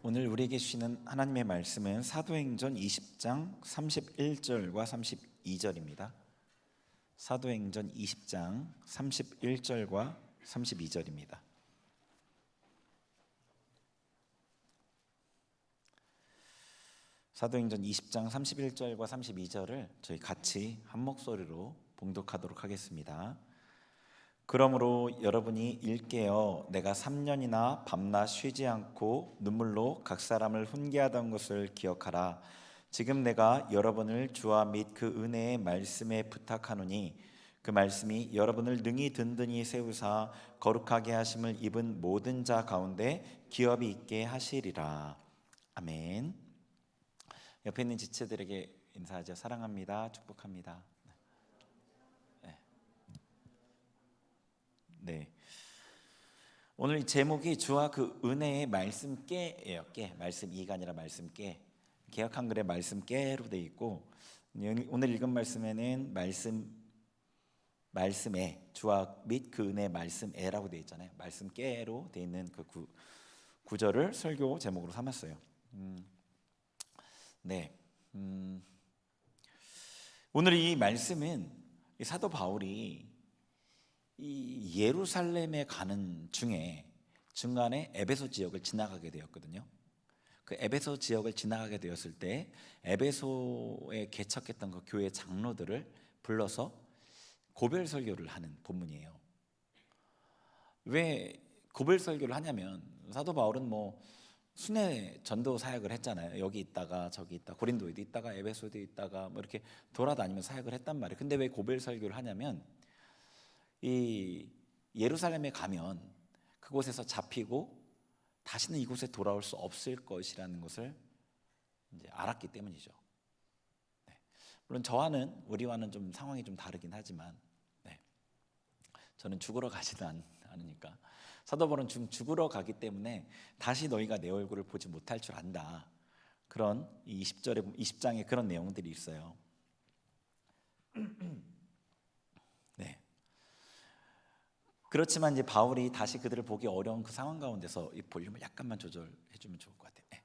오늘 우리에게 주시는 하나님의 말씀은 사도행전 20장 31절과 32절입니다. 사도행전 20장 31절과 32절입니다. 사도행전 20장 31절과 32절을 저희 같이 한 목소리로 봉독하도록 하겠습니다. 그러므로 여러분이 일깨어 내가 3년이나 밤낮 쉬지 않고 눈물로 각 사람을 훈계하던 것을 기억하라. 지금 내가 여러분을 주와 및 그 은혜의 말씀에 부탁하노니 그 말씀이 여러분을 능히 든든히 세우사 거룩하게 하심을 입은 모든 자 가운데 기업이 있게 하시리라. 아멘. 옆에 있는 지체들에게 인사하죠. 사랑합니다. 축복합니다. 네. 오늘 이 제목이 주와 그 은혜의 말씀 깨예요. 깨. 말씀 이가 아니라 말씀 깨. 개혁 한글의 말씀 깨로 돼 있고 오늘 읽은 말씀에는 말씀 말씀에 주와 및 그 은혜 말씀에라고 돼 있잖아요. 말씀 깨로 돼 있는 그 구, 구절을 설교 제목으로 삼았어요. 음, 네. 음, 오늘 이 말씀은 이 사도 바울이 이 예루살렘에 가는 중에 중간에 에베소 지역을 지나가게 되었거든요. 그 에베소 지역을 지나가게 되었을 때 에베소에 개척했던 그 교회 장로들을 불러서 고별 설교를 하는 본문이에요. 왜 고별 설교를 하냐면 사도 바울은 뭐 순회 전도 사역을 했잖아요. 여기 있다가 저기 있다 고린도에도 있다가 에베소에도 있다가 뭐 이렇게 돌아다니면 사역을 했단 말이에요. 근데 왜 고별 설교를 하냐면 이 예루살렘에 가면 그곳에서 잡히고 다시는 이곳에 돌아올 수 없을 것이라는 것을 이제 알았기 때문이죠. 네. 물론 저와는 우리와는 좀 상황이 좀 다르긴 하지만 네. 저는 죽으러 가지도 않, 않으니까 사도 바울은 죽으러 가기 때문에 다시 너희가 내 얼굴을 보지 못할 줄 안다. 그런 20절에 20장에 그런 내용들이 있어요. 그렇지만 이제 바울이 다시 그들을 보기 어려운 그 상황 가운데서 이 볼륨을 약간만 조절해 주면 좋을 것 같아요. 네.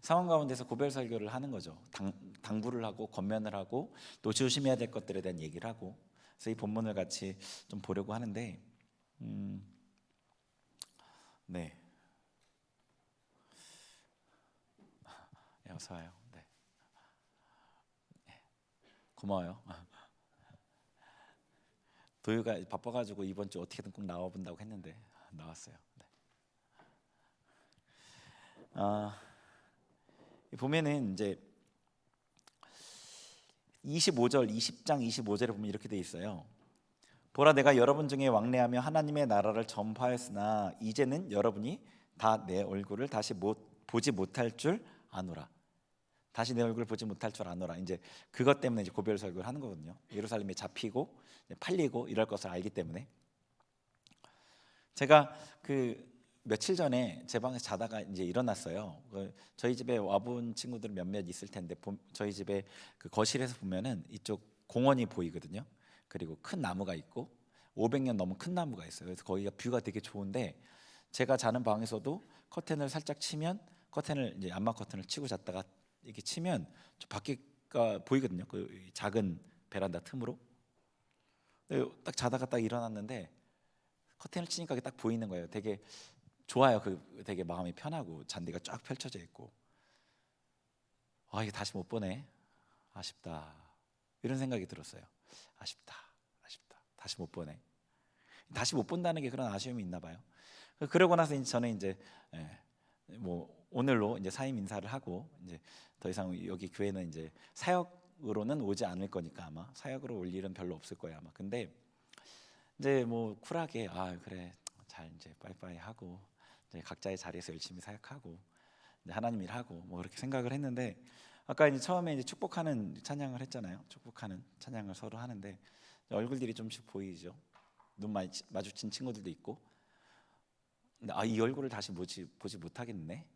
상황 가운데서 고별 설교를 하는 거죠. 당, 당부를 하고 권면을 하고 또 조심해야 될 것들에 대한 얘기를 하고 그래서 이 본문을 같이 좀 보려고 하는데 음, 네. 네, 어서 와요. 네. 네. 고마워요. 도유가 바빠가지고 이번 주 어떻게든 꼭 나와본다고 했는데 나왔어요. 네. 아, 보면은 이제 25절, 20장 25절에 보면 이렇게 돼 있어요. 보라 내가 여러분 중에 왕래하며 하나님의 나라를 전파했으나 이제는 여러분이 다 내 얼굴을 다시 못 보지 못할 줄 아노라. 다시 내 얼굴 보지 못할 줄 아노라. 이제 그것 때문에 이제 고별 설교를 하는 거거든요. 예루살렘에 잡히고 팔리고 이럴 것을 알기 때문에 제가 그 며칠 전에 제 방에서 자다가 이제 일어났어요. 그 저희 집에 와본 친구들 몇몇 있을 텐데 저희 집에 그 거실에서 보면은 이쪽 공원이 보이거든요. 그리고 큰 나무가 있고 500년 넘은 큰 나무가 있어요. 그래서 거기가 뷰가 되게 좋은데 제가 자는 방에서도 커튼을 살짝 치면 커튼을 이제 안마 커튼을 치고 잤다가 이렇게 치면 저 밖에가 보이거든요. 그 작은 베란다 틈으로. 딱 자다가 딱 일어났는데 커튼을 치니까 딱 보이는 거예요. 되게 좋아요. 그 되게 마음이 편하고 잔디가 쫙 펼쳐져 있고. 아 이게 다시 못 보네. 아쉽다. 이런 생각이 들었어요. 아쉽다. 아쉽다. 다시 못 보네. 다시 못 본다는 게 그런 아쉬움이 있나 봐요. 그러고 나서 저는 이제 예, 뭐 오늘로 이제 사임 인사를 하고 이제 더 이상 여기 교회는 이제 사역으로는 오지 않을 거니까 아마 사역으로 올 일은 별로 없을 거예요 아마. 근데 이제 뭐 쿨하게 아 그래 잘 이제 빠이빠이 하고 이제 각자의 자리에서 열심히 사역하고 이제 하나님 일하고 뭐 그렇게 생각을 했는데 아까 이제 처음에 이제 축복하는 찬양을 했잖아요. 축복하는 찬양을 서로 하는데 얼굴들이 좀씩 보이죠. 눈 마주친 친구들도 있고. 근데 아이 얼굴을 다시 보지 보지 못하겠네.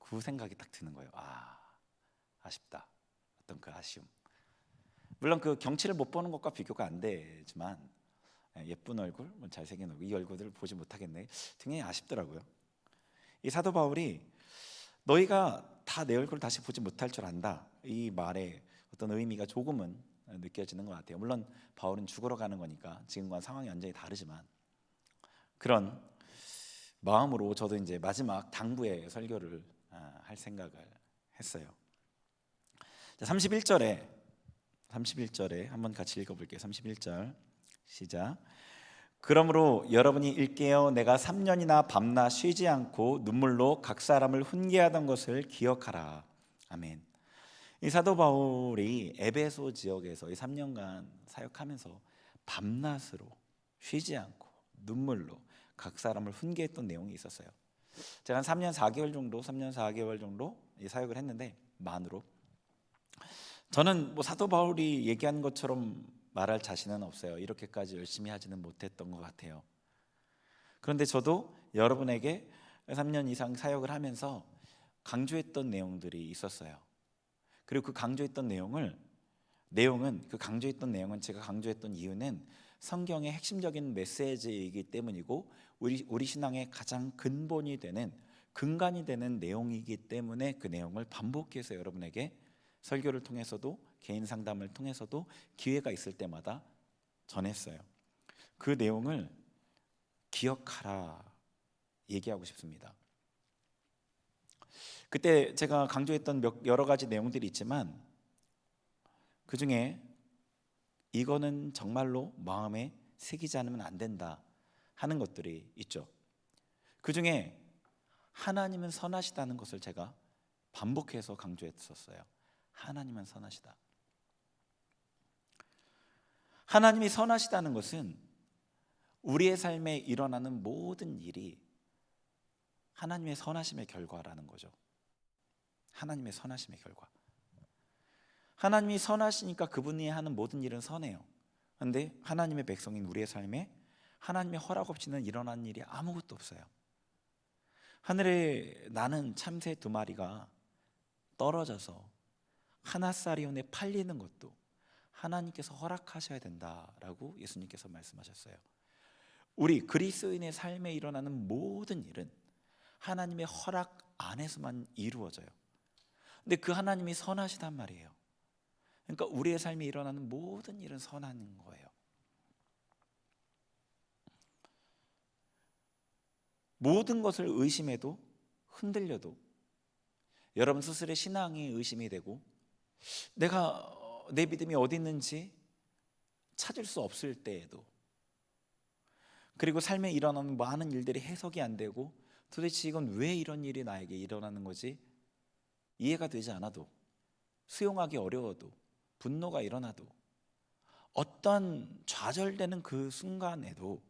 그 생각이 딱 드는 거예요. 아 아쉽다. 어떤 그 아쉬움. 물론 그 경치를 못 보는 것과 비교가 안 되지만 예, 예쁜 얼굴, 뭐 잘생긴 얼굴, 이 얼굴들을 보지 못하겠네. 굉장히 아쉽더라고요. 이 사도 바울이 너희가 다 내 얼굴을 다시 보지 못할 줄 안다. 이 말에 어떤 의미가 조금은 느껴지는 것 같아요. 물론 바울은 죽으러 가는 거니까 지금과 상황이 완전히 다르지만 그런 마음으로 저도 이제 마지막 당부의 설교를 아, 할 생각을 했어요. 31절에 31절에 한번 같이 읽어 볼게요. 31절 시작. 그러므로 여러분이 읽게요. 내가 3년이나 밤낮 쉬지 않고 눈물로 각 사람을 훈계하던 것을 기억하라. 아멘. 이 사도 바울이 에베소 지역에서 이 3년간 사역하면서 밤낮으로 쉬지 않고 눈물로 각 사람을 훈계했던 내용이 있었어요. 제가 한 3년 4개월 정도, 3년 4개월 정도 이 사역을 했는데 만으로 저는 뭐 사도 바울이 얘기한 것처럼 말할 자신은 없어요. 이렇게까지 열심히 하지는 못했던 것 같아요. 그런데 저도 여러분에게 3년 이상 사역을 하면서 강조했던 내용들이 있었어요. 그리고 그 강조했던 내용을 내용은 그 강조했던 내용은 제가 강조했던 이유는 성경의 핵심적인 메시지이기 때문이고 우리 우리 신앙의 가장 근본이 되는 근간이 되는 내용이기 때문에 그 내용을 반복해서 여러분에게 설교를 통해서도 개인 상담을 통해서도 기회가 있을 때마다 전했어요. 그 내용을 기억하라 얘기하고 싶습니다. 그때 제가 강조했던 몇 여러 가지 내용들이 있지만 그 중에 이거는 정말로 마음에 새기지 않으면 안 된다 하는 것들이 있죠. 그 중에 하나님은 선하시다는 것을 제가 반복해서 강조했었어요. 하나님은 선하시다. 하나님이 선하시다는 것은 우리의 삶에 일어나는 모든 일이 하나님의 선하심의 결과라는 거죠. 하나님의 선하심의 결과. 하나님이 선하시니까 그분이 하는 모든 일은 선해요. 그런데 하나님의 백성인 우리의 삶에 하나님의 허락 없이는 일어난 일이 아무것도 없어요. 하늘에 나는 참새 두 마리가 떨어져서 하나사리온에 팔리는 것도 하나님께서 허락하셔야 된다라고 예수님께서 말씀하셨어요. 우리 그리스도인의 삶에 일어나는 모든 일은 하나님의 허락 안에서만 이루어져요. 근데 그 하나님이 선하시단 말이에요. 그러니까 우리의 삶에 일어나는 모든 일은 선한 거예요. 모든 것을 의심해도 흔들려도 여러분 스스로의 신앙이 의심이 되고 내가 내 믿음이 어디 있는지 찾을 수 없을 때에도 그리고 삶에 일어나는 많은 일들이 해석이 안 되고 도대체 이건 왜 이런 일이 나에게 일어나는 거지? 이해가 되지 않아도 수용하기 어려워도 분노가 일어나도 어떤 좌절되는 그 순간에도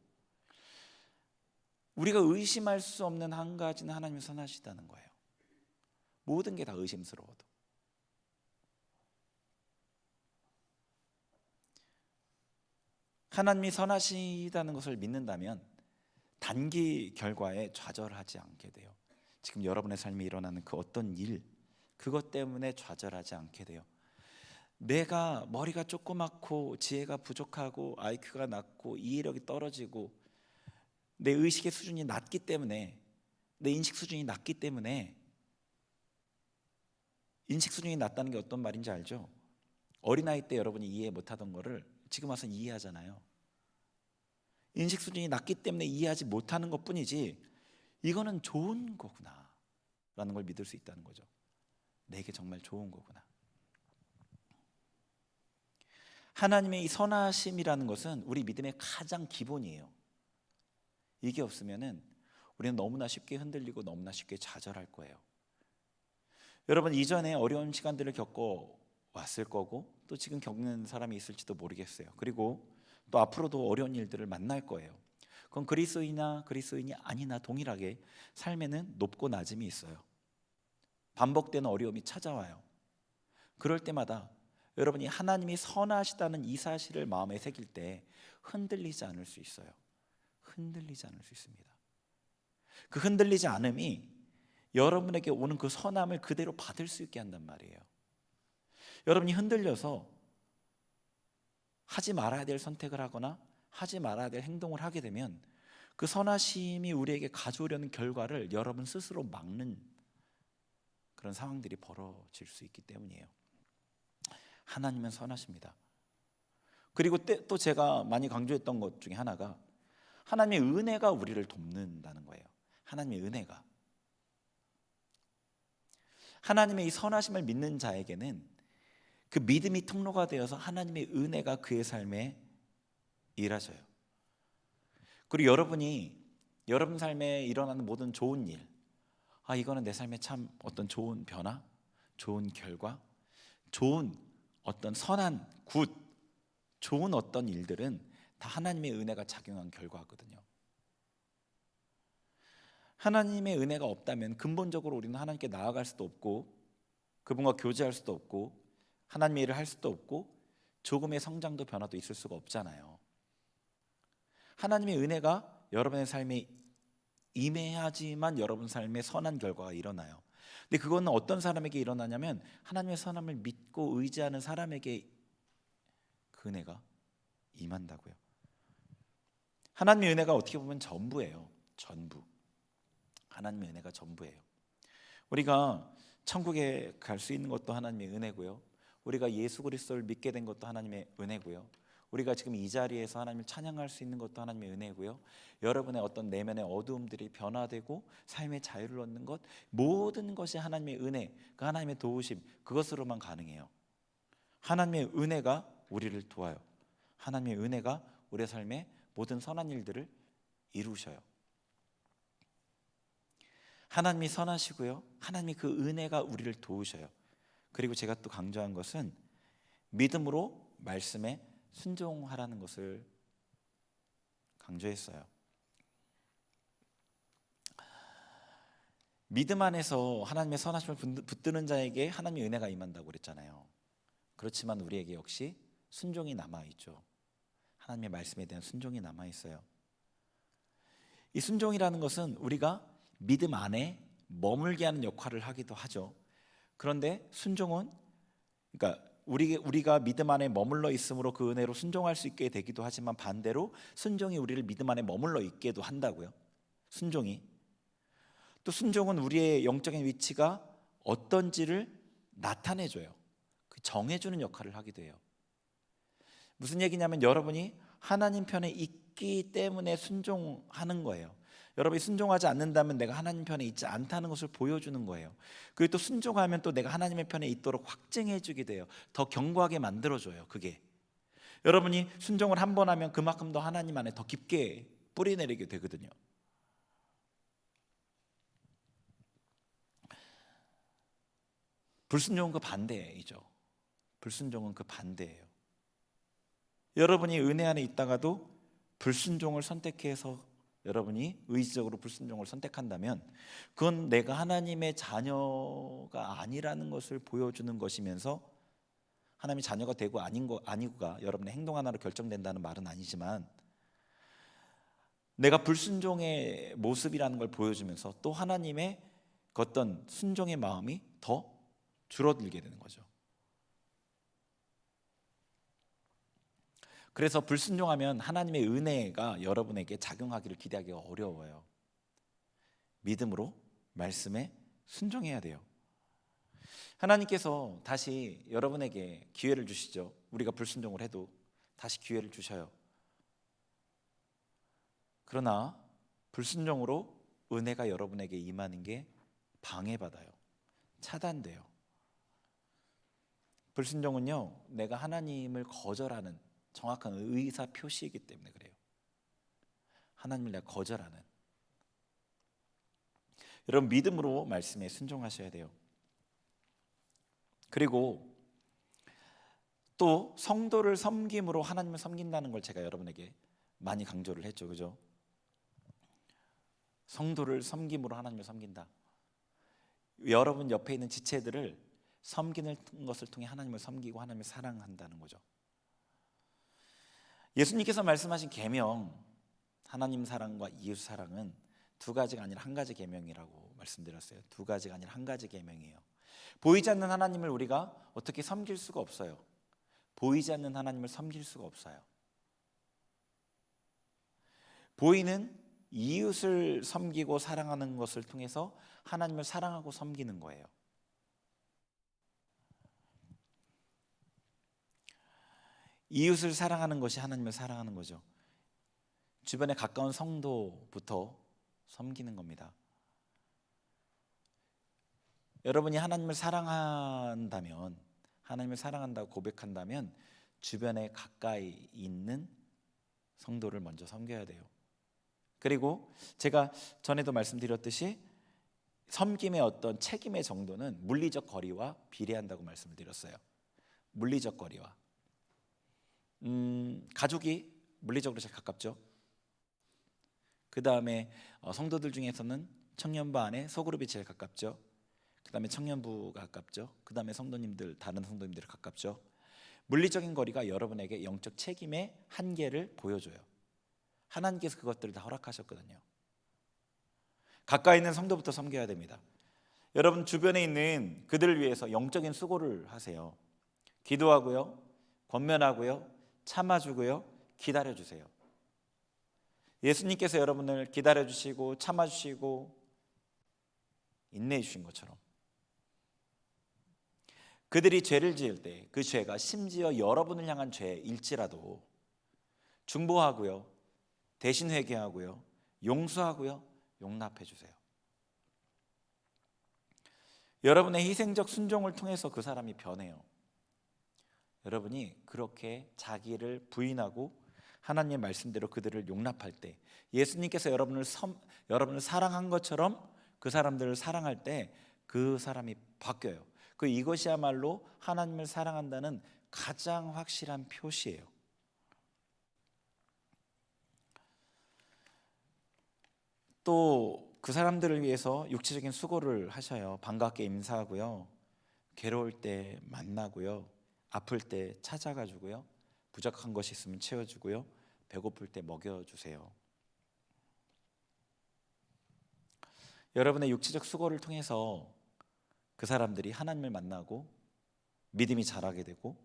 우리가 의심할 수 없는 한 가지는 하나님이 선하시다는 거예요. 모든 게 다 의심스러워도. 하나님이 선하시다는 것을 믿는다면 단기 결과에 좌절하지 않게 돼요. 지금 여러분의 삶에 일어나는 그 어떤 일, 그것 때문에 좌절하지 않게 돼요. 내가 머리가 조그맣고 지혜가 부족하고 IQ가 낮고 이해력이 떨어지고 내 의식의 수준이 낮기 때문에 내 인식 수준이 낮기 때문에 인식 수준이 낮다는 게 어떤 말인지 알죠? 어린아이 때 여러분이 이해 못하던 거를 지금 와서 이해하잖아요. 인식 수준이 낮기 때문에 이해하지 못하는 것 뿐이지 이거는 좋은 거구나 라는 걸 믿을 수 있다는 거죠. 내게 정말 좋은 거구나. 하나님의 이 선하심이라는 것은 우리 믿음의 가장 기본이에요. 이게 없으면은 우리는 너무나 쉽게 흔들리고 너무나 쉽게 좌절할 거예요. 여러분 이전에 어려운 시간들을 겪어 왔을 거고 또 지금 겪는 사람이 있을지도 모르겠어요. 그리고 또 앞으로도 어려운 일들을 만날 거예요. 그건 그리스도이나 그리스도인이 아니나 동일하게 삶에는 높고 낮음이 있어요. 반복되는 어려움이 찾아와요. 그럴 때마다 여러분이 하나님이 선하시다는 이 사실을 마음에 새길 때 흔들리지 않을 수 있어요. 흔들리지 않을 수 있습니다. 그 흔들리지 않음이 여러분에게 오는 그 선함을 그대로 받을 수 있게 한단 말이에요. 여러분이 흔들려서 하지 말아야 될 선택을 하거나 하지 말아야 될 행동을 하게 되면 그 선하심이 우리에게 가져오려는 결과를 여러분 스스로 막는 그런 상황들이 벌어질 수 있기 때문이에요. 하나님은 선하십니다. 그리고 때- 또 제가 많이 강조했던 것 중에 하나가 하나님의 은혜가 우리를 돕는다는 거예요. 하나님의 은혜가 하나님의 이 선하심을 믿는 자에게는 그 믿음이 통로가 되어서 하나님의 은혜가 그의 삶에 일하셔요. 그리고 여러분이 여러분 삶에 일어나는 모든 좋은 일, 아 이거는 내 삶에 참 어떤 좋은 변화, 좋은 결과, 좋은 어떤 선한 굿, 좋은 어떤 일들은 다 하나님의 은혜가 작용한 결과거든요. 하나님의 은혜가 없다면 근본적으로 우리는 하나님께 나아갈 수도 없고 그분과 교제할 수도 없고 하나님의 일을 할 수도 없고 조금의 성장도 변화도 있을 수가 없잖아요. 하나님의 은혜가 여러분의 삶에 임해야지만 여러분 삶에 선한 결과가 일어나요. 근데 그거는 어떤 사람에게 일어나냐면 하나님의 선함을 믿고 의지하는 사람에게 그 은혜가 임한다고요. 하나님의 은혜가 어떻게 보면 전부예요. 전부. 하나님의 은혜가 전부예요. 우리가 천국에 갈 수 있는 것도 하나님의 은혜고요. 우리가 예수 그리스도를 믿게 된 것도 하나님의 은혜고요. 우리가 지금 이 자리에서 하나님을 찬양할 수 있는 것도 하나님의 은혜고요. 여러분의 어떤 내면의 어두움들이 변화되고 삶의 자유를 얻는 것 모든 것이 하나님의 은혜, 그 하나님의 도우심 그것으로만 가능해요. 하나님의 은혜가 우리를 도와요. 하나님의 은혜가 우리의 삶에 모든 선한 일들을 이루셔요. 하나님이 선하시고요. 하나님이 그 은혜가 우리를 도우셔요. 그리고 제가 또 강조한 것은 믿음으로 말씀에 순종하라는 것을 강조했어요. 믿음 안에서 하나님의 선하심을 붙드는 자에게 하나님의 은혜가 임한다고 그랬잖아요. 그렇지만 우리에게 역시 순종이 남아 있죠. 하나님의 말씀에 대한 순종이 남아 있어요. 이 순종이라는 것은 우리가 믿음 안에 머물게 하는 역할을 하기도 하죠. 그런데 순종은 그러니까 우리 우리가 믿음 안에 머물러 있으므로 그 은혜로 순종할 수 있게 되기도 하지만 반대로 순종이 우리를 믿음 안에 머물러 있게도 한다고요. 순종이 또 순종은 우리의 영적인 위치가 어떤지를 나타내 줘요. 그 정해 주는 역할을 하기도 해요. 무슨 얘기냐면 여러분이 하나님 편에 있기 때문에 순종하는 거예요. 여러분이 순종하지 않는다면 내가 하나님 편에 있지 않다는 것을 보여주는 거예요. 그리고 또 순종하면 또 내가 하나님의 편에 있도록 확증해 주게 돼요. 더 견고하게 만들어 줘요. 그게. 여러분이 순종을 한 번 하면 그만큼 더 하나님 안에 더 깊게 뿌리 내리게 되거든요. 불순종은 그 반대이죠. 불순종은 그 반대예요. 여러분이 은혜 안에 있다가도 불순종을 선택해서 여러분이 의지적으로 불순종을 선택한다면 그건 내가 하나님의 자녀가 아니라는 것을 보여주는 것이면서 하나님의 자녀가 되고 아닌 거 아니고가 여러분의 행동 하나로 결정된다는 말은 아니지만 내가 불순종의 모습이라는 걸 보여주면서 또 하나님의 그 어떤 순종의 마음이 더 줄어들게 되는 거죠. 그래서 불순종하면 하나님의 은혜가 여러분에게 작용하기를 기대하기가 어려워요. 믿음으로 말씀에 순종해야 돼요. 하나님께서 다시 여러분에게 기회를 주시죠. 우리가 불순종을 해도 다시 기회를 주셔요. 그러나 불순종으로 은혜가 여러분에게 임하는 게 방해받아요. 차단돼요. 불순종은요, 내가 하나님을 거절하는 정확한 의사 표시이기 때문에 그래요. 하나님을 내가 거절하는. 여러분 믿음으로 말씀에 순종하셔야 돼요. 그리고 또 성도를 섬김으로 하나님을 섬긴다는 걸 제가 여러분에게 많이 강조를 했죠. 그죠? 성도를 섬김으로 하나님을 섬긴다. 여러분 옆에 있는 지체들을 섬기는 것을 통해 하나님을 섬기고 하나님을 사랑한다는 거죠. 예수님께서 말씀하신 계명 하나님 사랑과 이웃 사랑은 두 가지가 아니라 한 가지 계명이라고 말씀드렸어요. 두 가지가 아니라 한 가지 계명이에요. 보이지 않는 하나님을 우리가 어떻게 섬길 수가 없어요. 보이지 않는 하나님을 섬길 수가 없어요. 보이는 이웃을 섬기고 사랑하는 것을 통해서 하나님을 사랑하고 섬기는 거예요. 이웃을 사랑하는 것이 하나님을 사랑하는 거죠. 주변에 가까운 성도부터 섬기는 겁니다. 여러분이 하나님을 사랑한다면 하나님을 사랑한다고 고백한다면 주변에 가까이 있는 성도를 먼저 섬겨야 돼요. 그리고 제가 전에도 말씀드렸듯이 섬김의 어떤 책임의 정도는 물리적 거리와 비례한다고 말씀을 드렸어요. 물리적 거리와 음, 가족이 물리적으로 제일 가깝죠. 그 다음에 어, 성도들 중에서는 청년부 안에 소그룹이 제일 가깝죠. 그 다음에 청년부가 가깝죠. 그 다음에 성도님들 다른 성도님들 가깝죠. 물리적인 거리가 여러분에게 영적 책임의 한계를 보여줘요. 하나님께서 그것들을 다 허락하셨거든요. 가까이 있는 성도부터 섬겨야 됩니다. 여러분 주변에 있는 그들을 위해서 영적인 수고를 하세요. 기도하고요, 권면하고요, 참아주고요, 기다려주세요. 예수님께서 여러분을 기다려주시고 참아주시고 인내해 주신 것처럼 그들이 죄를 지을 때 그 죄가 심지어 여러분을 향한 죄일지라도 중보하고요, 대신 회개하고요, 용서하고요, 용납해 주세요. 여러분의 희생적 순종을 통해서 그 사람이 변해요. 여러분이 그렇게 자기를 부인하고 하나님의 말씀대로 그들을 용납할 때 예수님께서 여러분을 섬, 여러분을 사랑한 것처럼 그 사람들을 사랑할 때 그 사람이 바뀌어요. 그 이것이야말로 하나님을 사랑한다는 가장 확실한 표시예요. 또 그 사람들을 위해서 육체적인 수고를 하셔요. 반갑게 인사하고요. 괴로울 때 만나고요. 아플 때 찾아가지고요. 부족한 것이 있으면 채워주고요. 배고플 때 먹여주세요. 여러분의 육체적 수고를 통해서 그 사람들이 하나님을 만나고 믿음이 자라게 되고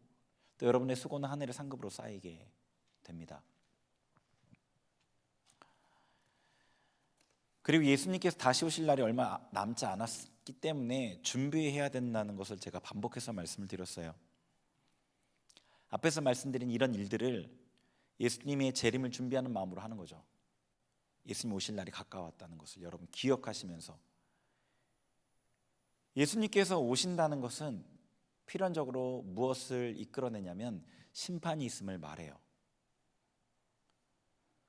또 여러분의 수고는 하늘의 상급으로 쌓이게 됩니다. 그리고 예수님께서 다시 오실 날이 얼마 남지 않았기 때문에 준비해야 된다는 것을 제가 반복해서 말씀을 드렸어요. 앞에서 말씀드린 이런 일들을 예수님의 재림을 준비하는 마음으로 하는 거죠. 예수님 오실 날이 가까웠다는 것을 여러분 기억하시면서 예수님께서 오신다는 것은 필연적으로 무엇을 이끌어내냐면 심판이 있음을 말해요.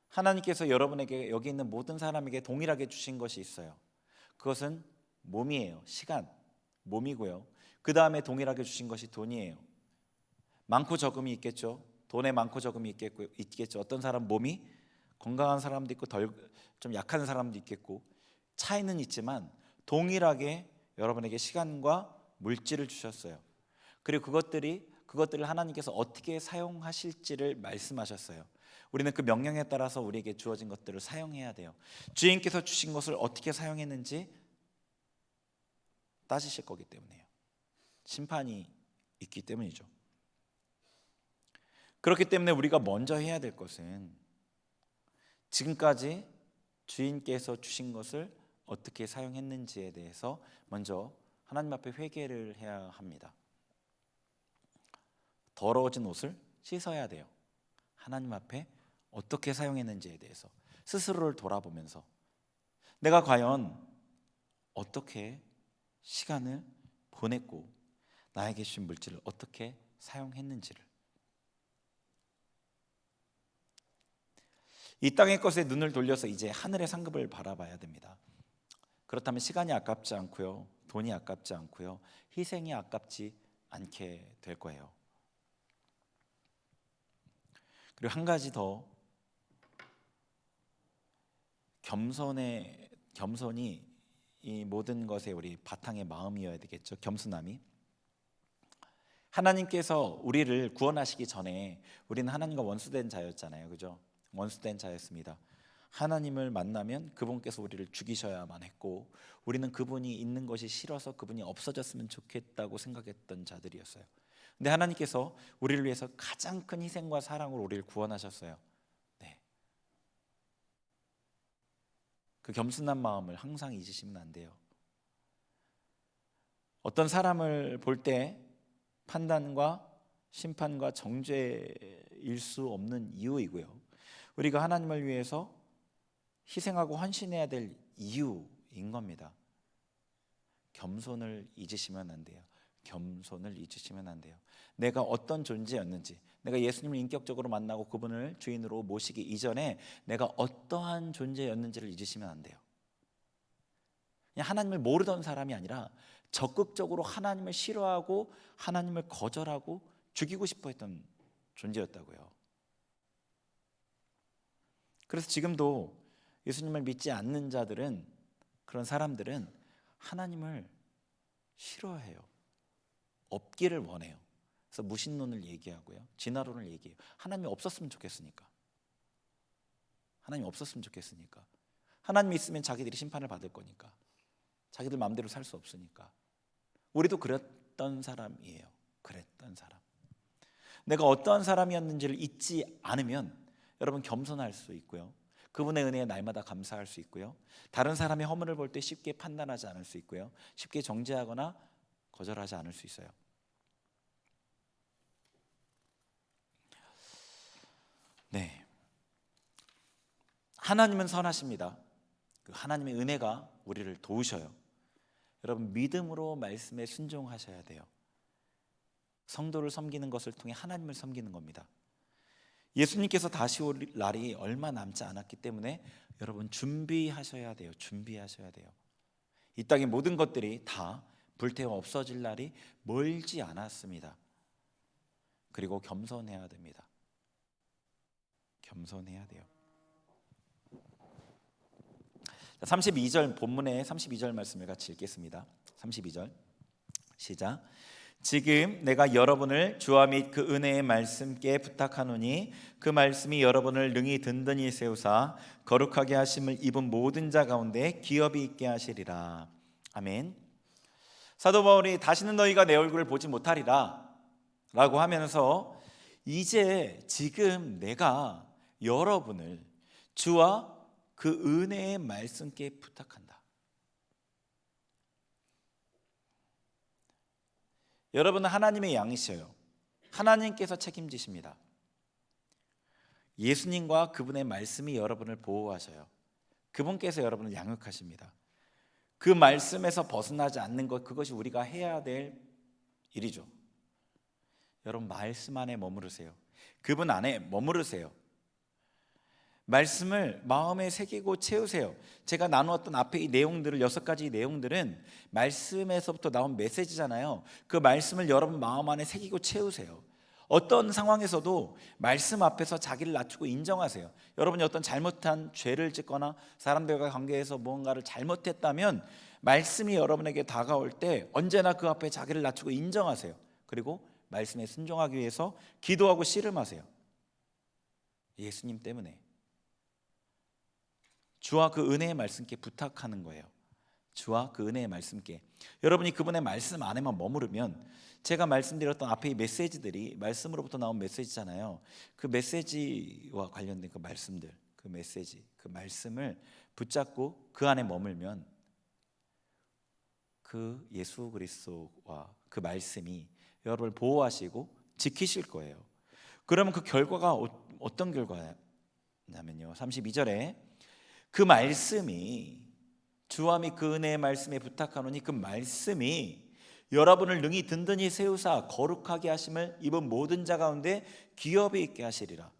하나님께서 여러분에게 여기 있는 모든 사람에게 동일하게 주신 것이 있어요. 그것은 몸이에요. 시간, 몸이고요. 그 다음에 동일하게 주신 것이 돈이에요. 많고 적음이 있겠죠. 돈에 많고 적음이 있겠고 있겠죠. 어떤 사람 몸이 건강한 사람도 있고 덜 좀 약한 사람도 있겠고 차이는 있지만 동일하게 여러분에게 시간과 물질을 주셨어요. 그리고 그것들이 그것들을 하나님께서 어떻게 사용하실지를 말씀하셨어요. 우리는 그 명령에 따라서 우리에게 주어진 것들을 사용해야 돼요. 주인께서 주신 것을 어떻게 사용했는지 따지실 거기 때문에요. 심판이 있기 때문이죠. 그렇기 때문에 우리가 먼저 해야 될 것은 지금까지 주인께서 주신 것을 어떻게 사용했는지에 대해서 먼저 하나님 앞에 회개를 해야 합니다. 더러워진 옷을 씻어야 돼요. 하나님 앞에 어떻게 사용했는지에 대해서 스스로를 돌아보면서 내가 과연 어떻게 시간을 보냈고 나에게 주신 물질을 어떻게 사용했는지를 이 땅의 것에 눈을 돌려서 이제 하늘의 상급을 바라봐야 됩니다. 그렇다면 시간이 아깝지 않고요. 돈이 아깝지 않고요. 희생이 아깝지 않게 될 거예요. 그리고 한 가지 더 겸손의 겸손이 이 모든 것의 우리 바탕의 마음이어야 되겠죠. 겸손함이 하나님께서 우리를 구원하시기 전에 우리는 하나님과 원수된 자였잖아요. 그죠? 원수된 자였습니다. 하나님을 만나면 그분께서 우리를 죽이셔야만 했고 우리는 그분이 있는 것이 싫어서 그분이 없어졌으면 좋겠다고 생각했던 자들이었어요. 근데 하나님께서 우리를 위해서 가장 큰 희생과 사랑으로 우리를 구원하셨어요. 네. 그 겸손한 마음을 항상 잊으시면 안 돼요. 어떤 사람을 볼 때 판단과 심판과 정죄일 수 없는 이유이고요. 우리가 하나님을 위해서 희생하고 헌신해야 될 이유인 겁니다. 겸손을 잊으시면 안 돼요. 겸손을 잊으시면 안 돼요. 내가 어떤 존재였는지, 내가 예수님을 인격적으로 만나고 그분을 주인으로 모시기 이전에 내가 어떠한 존재였는지를 잊으시면 안 돼요. 그냥 하나님을 모르던 사람이 아니라 적극적으로 하나님을 싫어하고 하나님을 거절하고 죽이고 싶어 했던 존재였다고요. 그래서 지금도 예수님을 믿지 않는 자들은 그런 사람들은 하나님을 싫어해요. 없기를 원해요. 그래서 무신론을 얘기하고요. 진화론을 얘기해요. 하나님이 없었으면 좋겠으니까. 하나님 없었으면 좋겠으니까. 하나님이 있으면 자기들이 심판을 받을 거니까. 자기들 마음대로 살 수 없으니까. 우리도 그랬던 사람이에요. 그랬던 사람. 내가 어떠한 사람이었는지를 잊지 않으면 여러분 겸손할 수 있고요. 그분의 은혜에 날마다 감사할 수 있고요. 다른 사람의 허물을 볼 때 쉽게 판단하지 않을 수 있고요. 쉽게 정죄하거나 거절하지 않을 수 있어요. 네. 하나님은 선하십니다. 그 하나님의 은혜가 우리를 도우셔요. 여러분 믿음으로 말씀에 순종하셔야 돼요. 성도를 섬기는 것을 통해 하나님을 섬기는 겁니다. 예수님께서 다시 올 날이 얼마 남지 않았기 때문에 여러분 준비하셔야 돼요. 준비하셔야 돼요. 이 땅의 모든 것들이 다 불태워 없어질 날이 멀지 않았습니다. 그리고 겸손해야 됩니다. 겸손해야 돼요. 32절 본문의 32절 말씀을 같이 읽겠습니다. 32절 시작. 지금 내가 여러분을 주와 및 그 은혜의 말씀께 부탁하노니 그 말씀이 여러분을 능히 든든히 세우사 거룩하게 하심을 입은 모든 자 가운데 기업이 있게 하시리라. 아멘. 사도 바울이 다시는 너희가 내 얼굴을 보지 못하리라 라고 하면서 이제 지금 내가 여러분을 주와 그 은혜의 말씀께 부탁한다. 여러분은 하나님의 양이셔요. 하나님께서 책임지십니다. 예수님과 그분의 말씀이 여러분을 보호하셔요. 그분께서 여러분을 양육하십니다. 그 말씀에서 벗어나지 않는 것 그것이 우리가 해야 될 일이죠. 여러분 말씀 안에 머무르세요. 그분 안에 머무르세요. 말씀을 마음에 새기고 채우세요. 제가 나누었던 앞에 이 내용들을 여섯 가지 내용들은 말씀에서부터 나온 메시지잖아요. 그 말씀을 여러분 마음 안에 새기고 채우세요. 어떤 상황에서도 말씀 앞에서 자기를 낮추고 인정하세요. 여러분이 어떤 잘못한 죄를 짓거나 사람들과 관계에서 무언가를 잘못했다면 말씀이 여러분에게 다가올 때 언제나 그 앞에 자기를 낮추고 인정하세요. 그리고 말씀에 순종하기 위해서 기도하고 씨름하세요. 예수님 때문에 주와 그 은혜의 말씀께 부탁하는 거예요. 주와 그 은혜의 말씀께 여러분이 그분의 말씀 안에만 머무르면 제가 말씀드렸던 앞에 이 메시지들이 말씀으로부터 나온 메시지잖아요. 그 메시지와 관련된 그 말씀들, 그 메시지, 그 말씀을 붙잡고 그 안에 머물면 그 예수 그리스도와 그 말씀이 여러분을 보호하시고 지키실 거예요. 그러면 그 결과가 어- 어떤 결과냐면요. 32절에 그 말씀이 및그 은혜의 말씀에 부탁하노니 그 말씀이 여러분을 능히 든든히 세우사 거룩하게 하심을 입은 모든 자 가운데 기업이 있게 하시리라.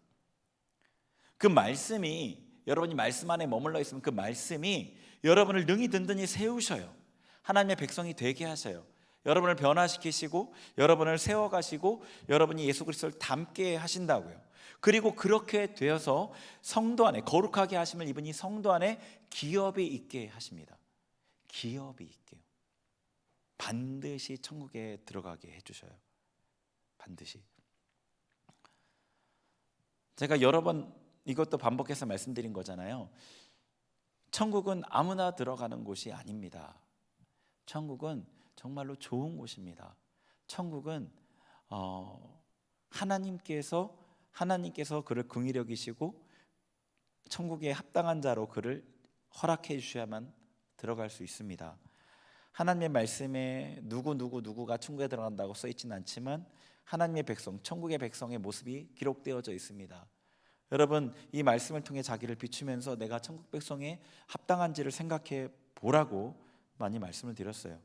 그 말씀이 여러분이 말씀 안에 머물러 있으면 그 말씀이 여러분을 능히 든든히 세우셔요. 하나님의 백성이 되게 하셔요. 여러분을 변화시키시고 여러분을 세워 가시고 여러분이 예수 그리스도를 닮게 하신다고요. 그리고 그렇게 되어서 성도 안에 거룩하게 하심을 입으니 성도 안에 기업이 있게 하십니다. 기업이 있게요. 반드시 천국에 들어가게 해 주셔요. 반드시. 제가 여러 번 이것도 반복해서 말씀드린 거잖아요. 천국은 아무나 들어가는 곳이 아닙니다. 천국은 정말로 좋은 곳입니다. 천국은 어, 하나님께서 하나님께서 그를 긍휼히 여기시고 천국에 합당한 자로 그를 허락해 주셔야만 들어갈 수 있습니다. 하나님의 말씀에 누구 누구 누구가 천국에 들어간다고 써 있지는 않지만 하나님의 백성, 천국의 백성의 모습이 기록되어져 있습니다. 여러분 이 말씀을 통해 자기를 비추면서 내가 천국 백성에 합당한지를 생각해 보라고 많이 말씀을 드렸어요.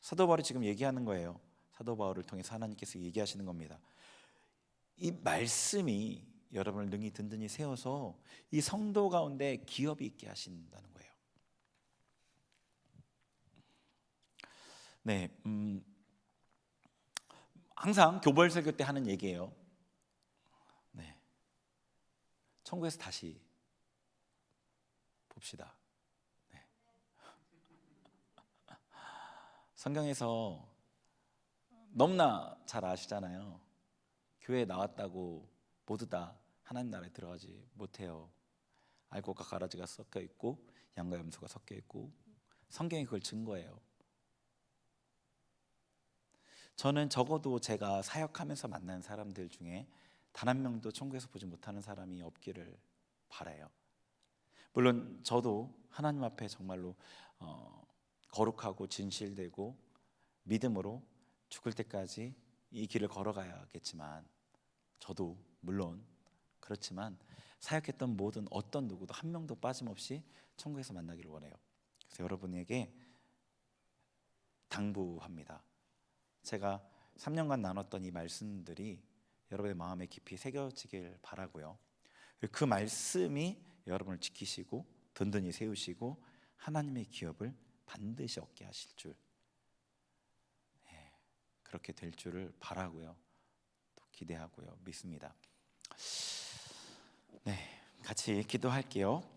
사도 바울이 지금 얘기하는 거예요. 사도 바울을 통해서 하나님께서 얘기하시는 겁니다. 이 말씀이 여러분을 능히 든든히 세워서 이 성도 가운데 기업이 있게 하신다는 거예요. 네, 음, 항상 교벌 설교 때 하는 얘기예요. 네, 천국에서 다시 봅시다. 네. 성경에서 너무나 잘 아시잖아요. 교회 나왔다고 모두 다 하나님 나라에 들어가지 못해요. 알곡과 가라지가 섞여 있고 양과 염소가 섞여 있고 성경이 그걸 증거해요. 저는 적어도 제가 사역하면서 만난 사람들 중에 단 한 명도 천국에서 보지 못하는 사람이 없기를 바라요. 물론 저도 하나님 앞에 정말로 어, 거룩하고 진실되고 믿음으로 죽을 때까지 이 길을 걸어가야겠지만 저도 물론 그렇지만 사역했던 모든 어떤 누구도 한 명도 빠짐없이 천국에서 만나기를 원해요. 그래서 여러분에게 당부합니다. 제가 3년간 나눴던 이 말씀들이 여러분의 마음에 깊이 새겨지길 바라고요. 그 말씀이 여러분을 지키시고 든든히 세우시고 하나님의 기업을 반드시 얻게 하실 줄 예, 그렇게 될 줄을 바라고요. 또 기대하고요. 믿습니다. 네, 같이 기도할게요.